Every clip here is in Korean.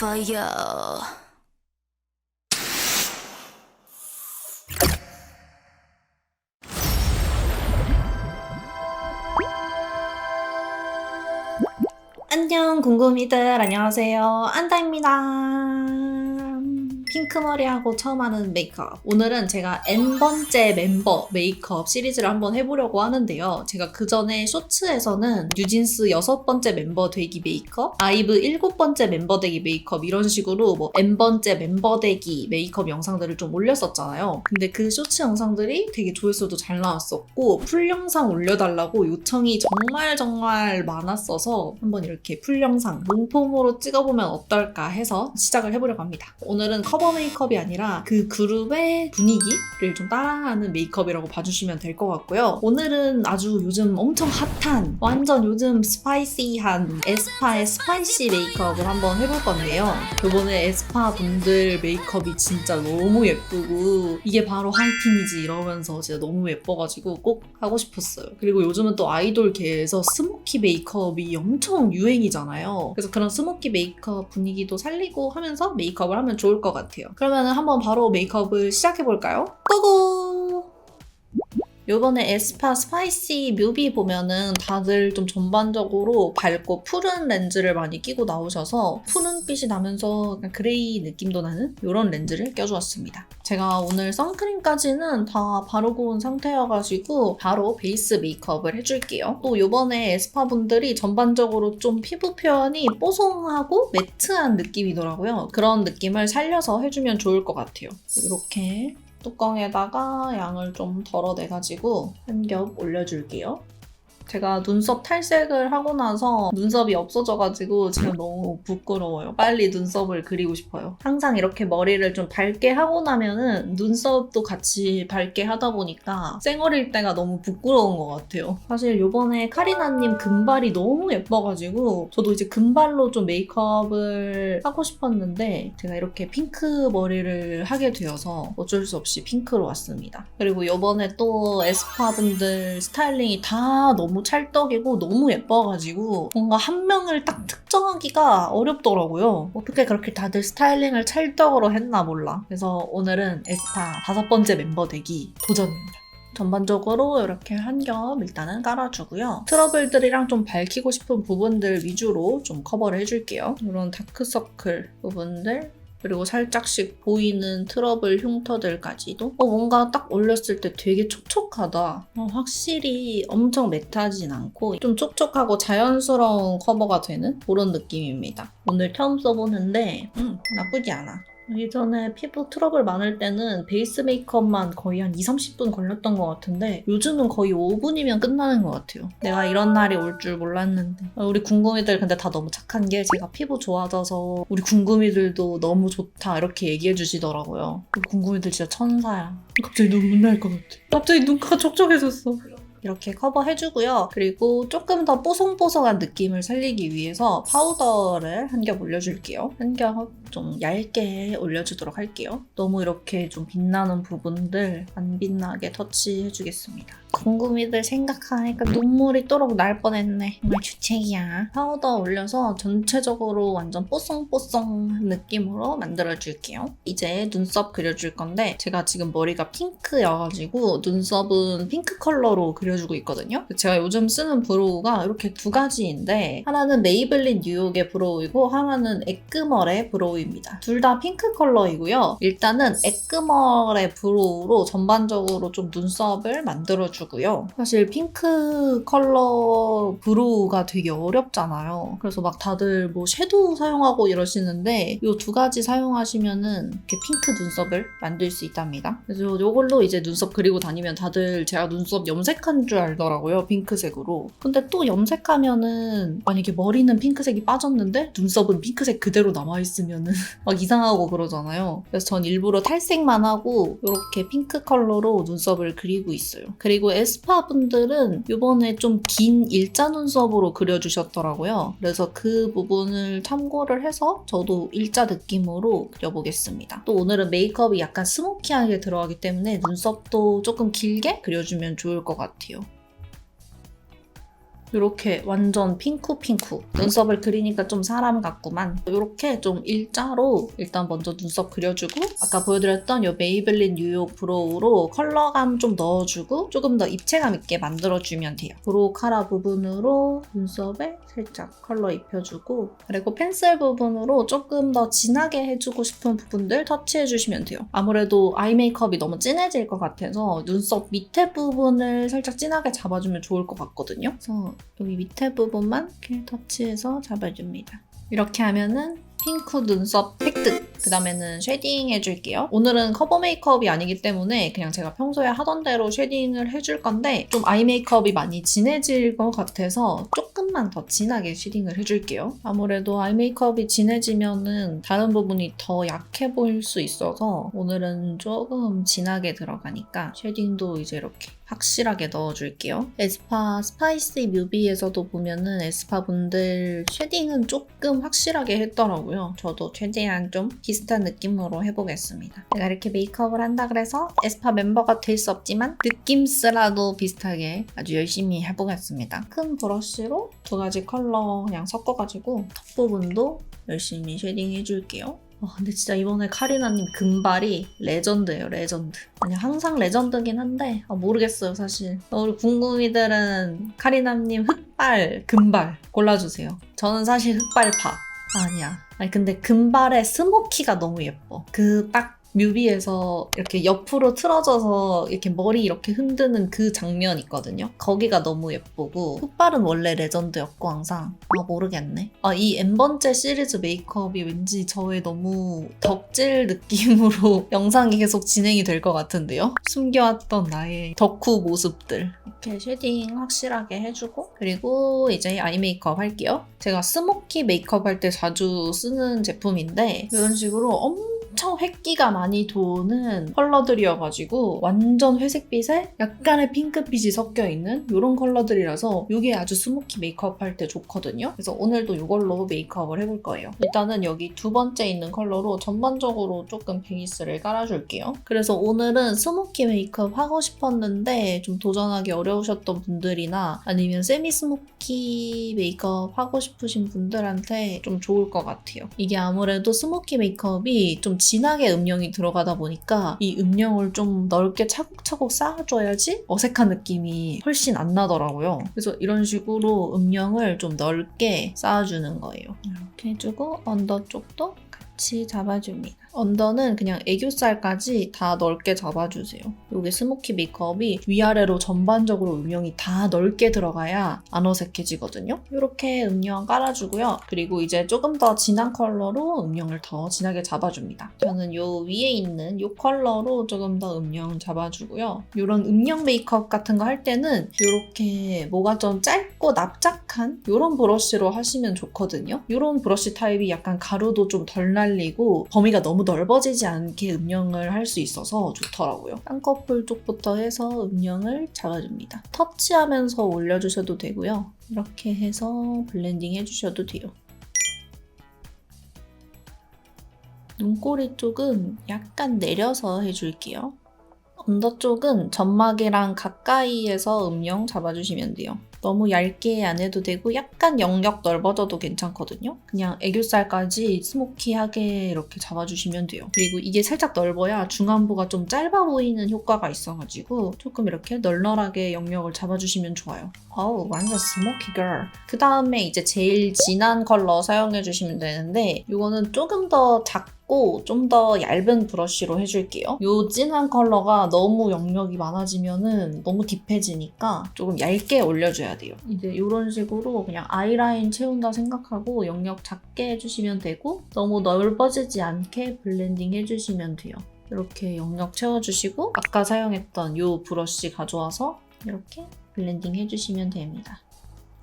fire. 안녕 궁금이들. 안녕하세요. 안다입니다 핑크 머리하고 처음 하는 메이크업. 오늘은 제가 N번째 멤버 메이크업 시리즈를 한번 해보려고 하는데요. 제가 그 전에 쇼츠에서는 뉴진스 여섯 번째 멤버 되기 메이크업 아이브 일곱 번째 멤버 되기 메이크업 이런 식으로 뭐 N번째 멤버 되기 메이크업 영상들을 좀 올렸었잖아요. 근데 그 쇼츠 영상들이 되게 조회수도 잘 나왔었고 풀 영상 올려달라고 요청이 정말 정말 많았어서 한번 이렇게 풀 영상 롱폼으로 찍어보면 어떨까 해서 시작을 해보려고 합니다. 오늘은 커버 메이크업이 아니라 그 그룹의 분위기를 좀 따라하는 메이크업이라고 봐주시면 될 것 같고요. 오늘은 아주 요즘 엄청 핫한 완전 요즘 스파이시한 에스파의 스파이시 메이크업을 한번 해볼 건데요. 요번에 에스파 분들 메이크업이 진짜 너무 예쁘고 이게 바로 하이틴이지 이러면서 진짜 너무 예뻐가지고 꼭 하고 싶었어요. 그리고 요즘은 또 아이돌계에서 스모키 메이크업이 엄청 유행이잖아요. 그래서 그런 스모키 메이크업 분위기도 살리고 하면서 메이크업을 하면 좋을 것 같아요. 그러면 한번 바로 메이크업을 시작해볼까요? 고고! 요번에 에스파 스파이시 뮤비 보면은 다들 좀 전반적으로 밝고 푸른 렌즈를 많이 끼고 나오셔서 푸른빛이 나면서 그레이 느낌도 나는 이런 렌즈를 껴주었습니다. 제가 오늘 선크림까지는 다 바르고 온 상태여가지고 바로 베이스 메이크업을 해줄게요. 또 요번에 에스파 분들이 전반적으로 좀 피부 표현이 뽀송하고 매트한 느낌이더라고요. 그런 느낌을 살려서 해주면 좋을 것 같아요. 이렇게 뚜껑에다가 양을 좀 덜어내가지고 한 겹 올려줄게요. 제가 눈썹 탈색을 하고 나서 눈썹이 없어져가지고 지금 너무 부끄러워요. 빨리 눈썹을 그리고 싶어요. 항상 이렇게 머리를 좀 밝게 하고 나면은 눈썹도 같이 밝게 하다 보니까 쌩얼일 때가 너무 부끄러운 것 같아요. 사실 요번에 카리나님 금발이 너무 예뻐가지고 저도 이제 금발로 좀 메이크업을 하고 싶었는데 제가 이렇게 핑크 머리를 하게 되어서 어쩔 수 없이 핑크로 왔습니다. 그리고 요번에 또 에스파 분들 스타일링이 다 너무 찰떡이고 너무 예뻐가지고 뭔가 한 명을 딱 특정하기가 어렵더라고요. 어떻게 그렇게 다들 스타일링을 찰떡으로 했나 몰라. 그래서 오늘은 에스파 다섯 번째 멤버 되기 도전입니다. 전반적으로 이렇게 한 겹 일단은 깔아주고요. 트러블들이랑 좀 밝히고 싶은 부분들 위주로 좀 커버를 해줄게요. 이런 다크서클 부분들 그리고 살짝씩 보이는 트러블 흉터들까지도 어, 뭔가 딱 올렸을 때 되게 촉촉하다. 어, 확실히 엄청 매트하진 않고 좀 촉촉하고 자연스러운 커버가 되는 그런 느낌입니다. 오늘 처음 써보는데 음, 나쁘지 않아. 예전에 피부 트러블 많을 때는 베이스 메이크업만 거의 한 2, 30분 걸렸던 것 같은데 요즘은 거의 5분이면 끝나는 것 같아요. 내가 이런 날이 올 줄 몰랐는데. 아, 우리 궁금이들 근데 다 너무 착한 게 제가 피부 좋아져서 우리 궁금이들도 너무 좋다 이렇게 얘기해 주시더라고요. 우리 궁금이들 진짜 천사야. 갑자기 눈물 날 것 같아. 갑자기 눈가가 촉촉해졌어. 이렇게 커버해주고요. 그리고 조금 더 뽀송뽀송한 느낌을 살리기 위해서 파우더를 한 겹 올려줄게요. 한 겹 좀 얇게 올려주도록 할게요. 너무 이렇게 좀 빛나는 부분들 안 빛나게 터치해주겠습니다. 궁금이들 생각하니까 눈물이 또록 날 뻔했네. 정말 주책이야. 파우더 올려서 전체적으로 완전 뽀송뽀송한 느낌으로 만들어줄게요. 이제 눈썹 그려줄 건데 제가 지금 머리가 핑크여가지고 눈썹은 핑크 컬러로 그려 주고 있거든요. 제가 요즘 쓰는 브로우가 이렇게 두 가지인데 하나는 메이블린 뉴욕의 브로우이고 하나는 에끄멀의 브로우입니다. 둘 다 핑크 컬러이고요. 일단은 에끄멀의 브로우로 전반적으로 좀 눈썹을 만들어주고요. 사실 핑크 컬러 브로우가 되게 어렵잖아요. 그래서 막 다들 뭐 섀도우 사용하고 이러시는데 이 두 가지 사용하시면은 이렇게 핑크 눈썹을 만들 수 있답니다. 그래서 이걸로 이제 눈썹 그리고 다니면 다들 제가 눈썹 염색한 줄 알더라고요. 핑크색으로. 근데 또 염색하면은 만약에 머리는 핑크색이 빠졌는데 눈썹은 핑크색 그대로 남아있으면은 막 이상하고 그러잖아요. 그래서 전 일부러 탈색만 하고 이렇게 핑크 컬러로 눈썹을 그리고 있어요. 그리고 에스파 분들은 이번에 좀 긴 일자 눈썹으로 그려주셨더라고요. 그래서 그 부분을 참고를 해서 저도 일자 느낌으로 그려보겠습니다. 또 오늘은 메이크업이 약간 스모키하게 들어가기 때문에 눈썹도 조금 길게 그려주면 좋을 것 같아요. 이렇게 완전 핑크핑크. 눈썹을 그리니까 좀 사람 같구만. 이렇게 좀 일자로 일단 먼저 눈썹 그려주고 아까 보여드렸던 이 메이블린 뉴욕 브로우로 컬러감 좀 넣어주고 조금 더 입체감 있게 만들어주면 돼요. 브로우 카라 부분으로 눈썹에 살짝 컬러 입혀주고 그리고 펜슬 부분으로 조금 더 진하게 해주고 싶은 부분들 터치해주시면 돼요. 아무래도 아이 메이크업이 너무 진해질 것 같아서 눈썹 밑에 부분을 살짝 진하게 잡아주면 좋을 것 같거든요 여기 밑에 부분만 이렇게 터치해서 잡아줍니다. 이렇게 하면은 핑크 눈썹 획득! 그 다음에는 쉐딩 해줄게요. 오늘은 커버 메이크업이 아니기 때문에 그냥 제가 평소에 하던 대로 쉐딩을 해줄 건데 좀 아이 메이크업이 많이 진해질 것 같아서 조금만 더 진하게 쉐딩을 해줄게요. 아무래도 아이 메이크업이 진해지면은 다른 부분이 더 약해 보일 수 있어서 오늘은 조금 진하게 들어가니까 쉐딩도 이제 이렇게 확실하게 넣어줄게요. 에스파 스파이시 뮤비에서도 보면은 에스파 분들 쉐딩은 조금 확실하게 했더라고요. 저도 최대한 좀 비슷한 느낌으로 해보겠습니다. 내가 이렇게 메이크업을 한다 그래서 에스파 멤버가 될 수 없지만 느낌스라도 비슷하게 아주 열심히 해보겠습니다. 큰 브러쉬로 두 가지 컬러 그냥 섞어가지고 턱 부분도 열심히 쉐딩 해줄게요. 와, 근데 진짜 이번에 카리나님 금발이 레전드예요, 레전드. 아니, 항상 레전드긴 한데, 아, 모르겠어요, 사실. 우리 궁금이들은 카리나님 흑발, 금발 골라주세요. 저는 사실 흑발파. 아니야. 아니, 근데 금발의 스모키가 너무 예뻐. 그 딱 뮤비에서 이렇게 옆으로 틀어져서 이렇게 머리 이렇게 흔드는 그 장면 있거든요. 거기가 너무 예쁘고 흑발은 원래 레전드였고 항상 아 모르겠네. 아 이 N번째 시리즈 메이크업이 왠지 저의 너무 덕질 느낌으로 영상이 계속 진행이 될 것 같은데요. 숨겨왔던 나의 덕후 모습들 이렇게 쉐딩 확실하게 해주고 그리고 이제 아이 메이크업 할게요. 제가 스모키 메이크업 할 때 자주 쓰는 제품인데 이런 식으로 엄청 엄청 획기가 많이 도는 컬러들이어가지고 완전 회색빛에 약간의 핑크빛이 섞여 있는 이런 컬러들이라서 이게 아주 스모키 메이크업 할 때 좋거든요. 그래서 오늘도 이걸로 메이크업을 해볼 거예요. 일단은 여기 두 번째 있는 컬러로 전반적으로 조금 베이스를 깔아줄게요. 그래서 오늘은 스모키 메이크업 하고 싶었는데 좀 도전하기 어려우셨던 분들이나 아니면 세미 스모키 메이크업 하고 싶으신 분들한테 좀 좋을 것 같아요. 이게 아무래도 스모키 메이크업이 좀 진하게 음영이 들어가다 보니까 이 음영을 좀 넓게 차곡차곡 쌓아줘야지 어색한 느낌이 훨씬 안 나더라고요. 그래서 이런 식으로 음영을 좀 넓게 쌓아주는 거예요. 이렇게 해주고 언더 쪽도 같이 잡아줍니다. 언더는 그냥 애교살까지 다 넓게 잡아주세요. 이게 스모키 메이크업이 위아래로 전반적으로 음영이 다 넓게 들어가야 안 어색해지거든요. 이렇게 음영 깔아주고요. 그리고 이제 조금 더 진한 컬러로 음영을 더 진하게 잡아줍니다. 저는 요 위에 있는 요 컬러로 조금 더 음영 잡아주고요. 이런 음영 메이크업 같은 거 할 때는 이렇게 뭐가 좀 짧고 납작한 이런 브러쉬로 하시면 좋거든요. 이런 브러쉬 타입이 약간 가루도 좀 덜 날리고 범위가 너무 너무 넓어지지 않게 음영을 할 수 있어서 좋더라고요. 쌍꺼풀 쪽부터 해서 음영을 잡아줍니다. 터치하면서 올려주셔도 되고요. 이렇게 해서 블렌딩 해주셔도 돼요. 눈꼬리 쪽은 약간 내려서 해줄게요. 언더 쪽은 점막이랑 가까이에서 음영 잡아주시면 돼요. 너무 얇게 안 해도 되고 약간 영역 넓어져도 괜찮거든요. 그냥 애교살까지 스모키하게 이렇게 잡아주시면 돼요. 그리고 이게 살짝 넓어야 중안부가 좀 짧아 보이는 효과가 있어가지고 조금 이렇게 널널하게 영역을 잡아주시면 좋아요. 어우 완전 스모키 걸. 그 다음에 이제 제일 진한 컬러 사용해주시면 되는데 이거는 조금 더 작고 좀더 얇은 브러쉬로 해줄게요. 이 진한 컬러가 너무 영역이 많아지면은 너무 딥해지니까 조금 얇게 올려줘야 돼요. 이제 이런 식으로 그냥 아이라인 채운다 생각하고 영역 작게 해주시면 되고 너무 넓어지지 않게 블렌딩 해주시면 돼요. 이렇게 영역 채워주시고 아까 사용했던 이 브러쉬 가져와서 이렇게 블렌딩 해주시면 됩니다.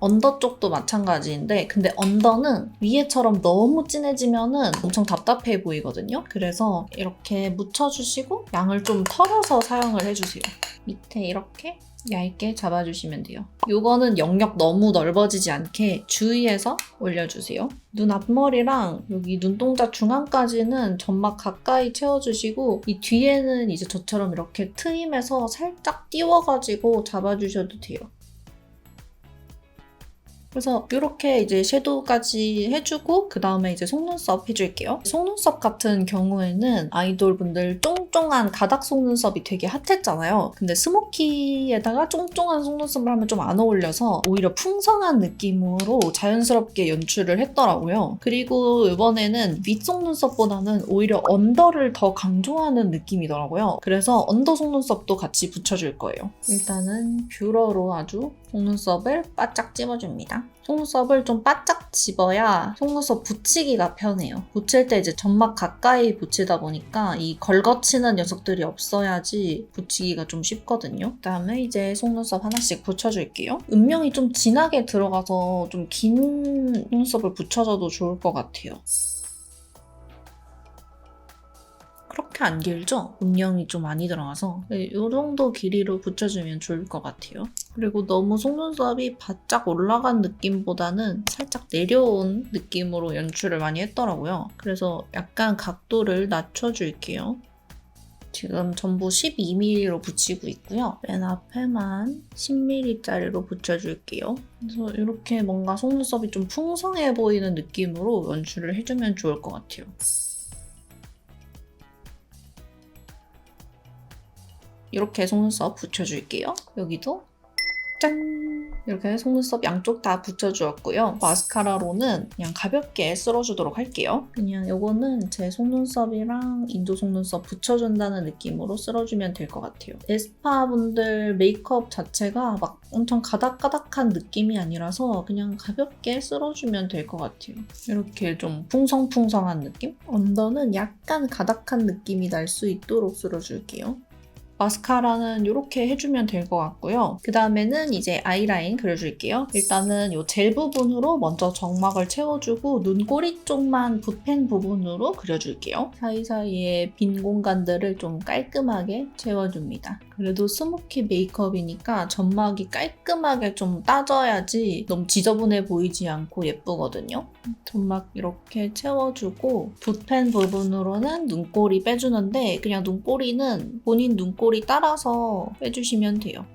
언더 쪽도 마찬가지인데 근데 언더는 위에처럼 너무 진해지면은 엄청 답답해 보이거든요. 그래서 이렇게 묻혀주시고 양을 좀 털어서 사용을 해주세요. 밑에 이렇게 얇게 잡아주시면 돼요. 이거는 영역 너무 넓어지지 않게 주의해서 올려주세요. 눈 앞머리랑 여기 눈동자 중앙까지는 점막 가까이 채워주시고 이 뒤에는 이제 저처럼 이렇게 트임해서 살짝 띄워가지고 잡아주셔도 돼요. 그래서 이렇게 이제 섀도우까지 해주고 그 다음에 이제 속눈썹 해줄게요. 속눈썹 같은 경우에는 아이돌분들 쫑쫑한 가닥 속눈썹이 되게 핫했잖아요. 근데 스모키에다가 쫑쫑한 속눈썹을 하면 좀 안 어울려서 오히려 풍성한 느낌으로 자연스럽게 연출을 했더라고요. 그리고 이번에는 윗 속눈썹보다는 오히려 언더를 더 강조하는 느낌이더라고요. 그래서 언더 속눈썹도 같이 붙여줄 거예요. 일단은 뷰러로 아주 속눈썹을 바짝 찝어줍니다. 속눈썹을 좀 바짝 집어야 속눈썹 붙이기가 편해요. 붙일 때 이제 점막 가까이 붙이다 보니까 이 걸거치는 녀석들이 없어야지 붙이기가 좀 쉽거든요. 그다음에 이제 속눈썹 하나씩 붙여줄게요. 음영이 좀 진하게 들어가서 좀긴 속눈썹을 붙여줘도 좋을 것 같아요. 그렇게 안 길죠? 음영이 좀 많이 들어가서 이 정도 길이로 붙여주면 좋을 것 같아요. 그리고 너무 속눈썹이 바짝 올라간 느낌보다는 살짝 내려온 느낌으로 연출을 많이 했더라고요. 그래서 약간 각도를 낮춰줄게요. 지금 전부 12mm로 붙이고 있고요. 맨 앞에만 10mm짜리로 붙여줄게요. 그래서 이렇게 뭔가 속눈썹이 좀 풍성해 보이는 느낌으로 연출을 해주면 좋을 것 같아요. 이렇게 속눈썹 붙여줄게요. 여기도 짠! 이렇게 속눈썹 양쪽 다 붙여주었고요. 마스카라로는 그냥 가볍게 쓸어주도록 할게요. 그냥 이거는 제 속눈썹이랑 인조 속눈썹 붙여준다는 느낌으로 쓸어주면 될 것 같아요. 에스파 분들 메이크업 자체가 막 엄청 가닥가닥한 느낌이 아니라서 그냥 가볍게 쓸어주면 될 것 같아요. 이렇게 좀 풍성풍성한 느낌? 언더는 약간 가닥한 느낌이 날 수 있도록 쓸어줄게요. 마스카라는 이렇게 해주면 될 것 같고요. 그 다음에는 이제 아이라인 그려줄게요. 일단은 이 젤 부분으로 먼저 점막을 채워주고 눈꼬리 쪽만 붓펜 부분으로 그려줄게요. 사이사이에 빈 공간들을 좀 깔끔하게 채워줍니다. 그래도 스모키 메이크업이니까 점막이 깔끔하게 좀 따져야지 너무 지저분해 보이지 않고 예쁘거든요. 점막 이렇게 채워주고 붓펜 부분으로는 눈꼬리 빼주는데 그냥 눈꼬리는 본인 눈꼬리 꼬리 따라서 빼주시면 돼요.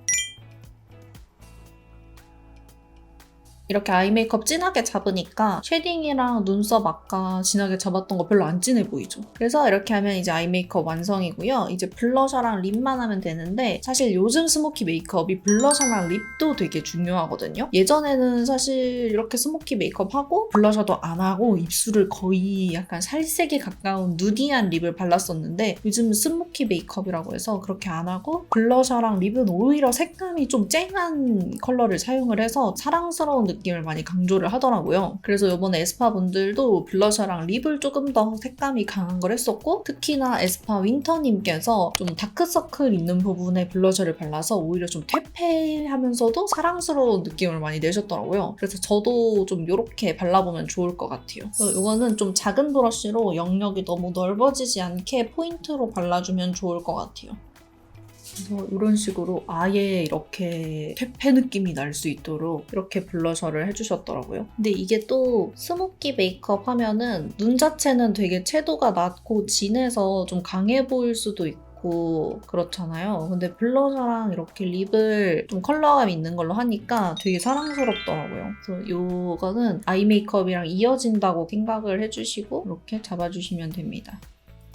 이렇게 아이 메이크업 진하게 잡으니까 쉐딩이랑 눈썹 아까 진하게 잡았던 거 별로 안 진해 보이죠? 그래서 이렇게 하면 이제 아이 메이크업 완성이고요. 이제 블러셔랑 립만 하면 되는데 사실 요즘 스모키 메이크업이 블러셔랑 립도 되게 중요하거든요. 예전에는 사실 이렇게 스모키 메이크업 하고 블러셔도 안 하고 입술을 거의 약간 살색에 가까운 누디한 립을 발랐었는데 요즘 스모키 메이크업이라고 해서 그렇게 안 하고 블러셔랑 립은 오히려 색감이 좀 쨍한 컬러를 사용을 해서 사랑스러운 느낌 을 많이 강조를 하더라고요. 그래서 이번에 에스파 분들도 블러셔랑 립을 조금 더 색감이 강한 걸 했었고 특히나 에스파 윈터님께서 좀 다크서클 있는 부분에 블러셔를 발라서 오히려 좀 퇴폐하면서도 사랑스러운 느낌을 많이 내셨더라고요. 그래서 저도 좀 이렇게 발라보면 좋을 것 같아요. 이거는 좀 작은 브러쉬로 영역이 너무 넓어지지 않게 포인트로 발라주면 좋을 것 같아요. 그래서 이런 식으로 아예 이렇게 퇴폐 느낌이 날 수 있도록 이렇게 블러셔를 해주셨더라고요. 근데 이게 또 스모키 메이크업 하면은 눈 자체는 되게 채도가 낮고 진해서 좀 강해 보일 수도 있고 그렇잖아요. 근데 블러셔랑 이렇게 립을 좀 컬러감 있는 걸로 하니까 되게 사랑스럽더라고요. 그래서 이거는 아이 메이크업이랑 이어진다고 생각을 해주시고 이렇게 잡아주시면 됩니다.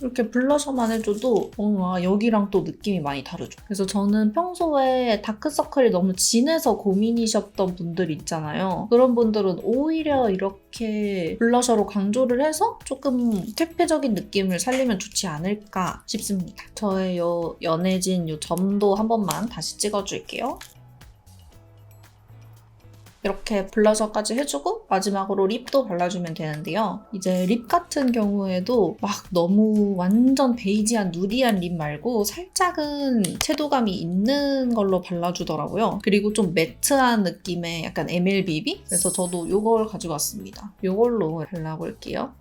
이렇게 블러셔만 해줘도 뭔가 여기랑 또 느낌이 많이 다르죠. 그래서 저는 평소에 다크서클이 너무 진해서 고민이셨던 분들 있잖아요. 그런 분들은 오히려 이렇게 블러셔로 강조를 해서 조금 퇴폐적인 느낌을 살리면 좋지 않을까 싶습니다. 저의 요 연해진 요 점도 한 번만 다시 찍어줄게요. 이렇게 블러셔까지 해주고 마지막으로 립도 발라주면 되는데요. 이제 립 같은 경우에도 막 너무 완전 베이지한 누디한 립 말고 살짝은 채도감이 있는 걸로 발라주더라고요. 그리고 좀 매트한 느낌의 약간 MLBB? 그래서 저도 이걸 가지고 왔습니다. 이걸로 발라볼게요.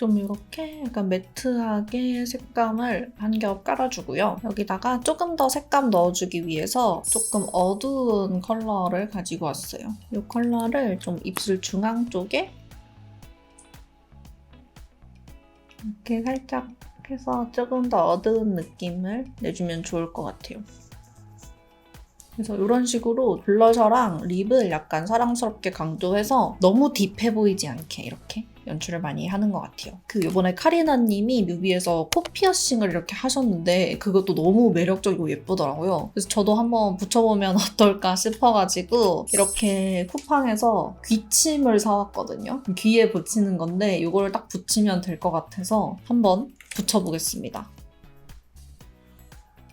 좀 이렇게 약간 매트하게 색감을 한 겹 깔아주고요. 여기다가 조금 더 색감 넣어주기 위해서 조금 어두운 컬러를 가지고 왔어요. 이 컬러를 좀 입술 중앙 쪽에 이렇게 살짝 해서 조금 더 어두운 느낌을 내주면 좋을 것 같아요. 그래서 이런 식으로 블러셔랑 립을 약간 사랑스럽게 강조해서 너무 딥해 보이지 않게 이렇게 연출을 많이 하는 것 같아요. 그 요번에 카리나님이 뮤비에서 코 피어싱을 이렇게 하셨는데 그것도 너무 매력적이고 예쁘더라고요. 그래서 저도 한번 붙여보면 어떨까 싶어가지고 이렇게 쿠팡에서 귀침을 사왔거든요. 귀에 붙이는 건데 이걸 딱 붙이면 될 것 같아서 한번 붙여보겠습니다.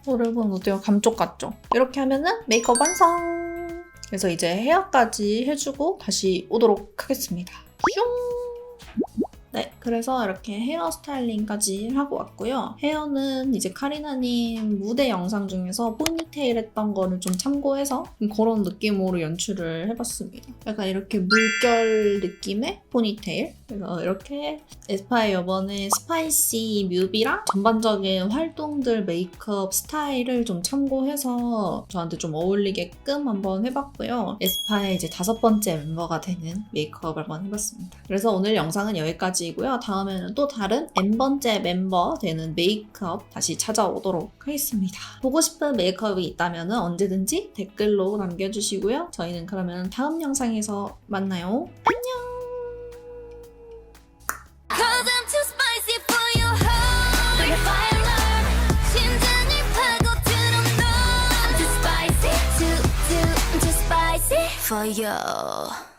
여러분 어때요? 감쪽 같죠? 이렇게 하면은 메이크업 완성! 그래서 이제 헤어까지 해주고 다시 오도록 하겠습니다. 슝! 네, 그래서 이렇게 헤어 스타일링까지 하고 왔고요. 헤어는 이제 카리나님 무대 영상 중에서 포니테일 했던 거를 좀 참고해서 그런 느낌으로 연출을 해봤습니다. 약간 이렇게 물결 느낌의 포니테일. 그래서 이렇게 에스파의 이번에 스파이시 뮤비랑 전반적인 활동들 메이크업 스타일을 좀 참고해서 저한테 좀 어울리게끔 한번 해봤고요. 에스파의 이제 다섯 번째 멤버가 되는 메이크업을 한번 해봤습니다. 그래서 오늘 영상은 여기까지이고요. 다음에는 또 다른 N번째 멤버 되는 메이크업 다시 찾아오도록 하겠습니다. 보고 싶은 메이크업이 있다면 언제든지 댓글로 남겨주시고요. 저희는 그러면 다음 영상에서 만나요. Cause for you.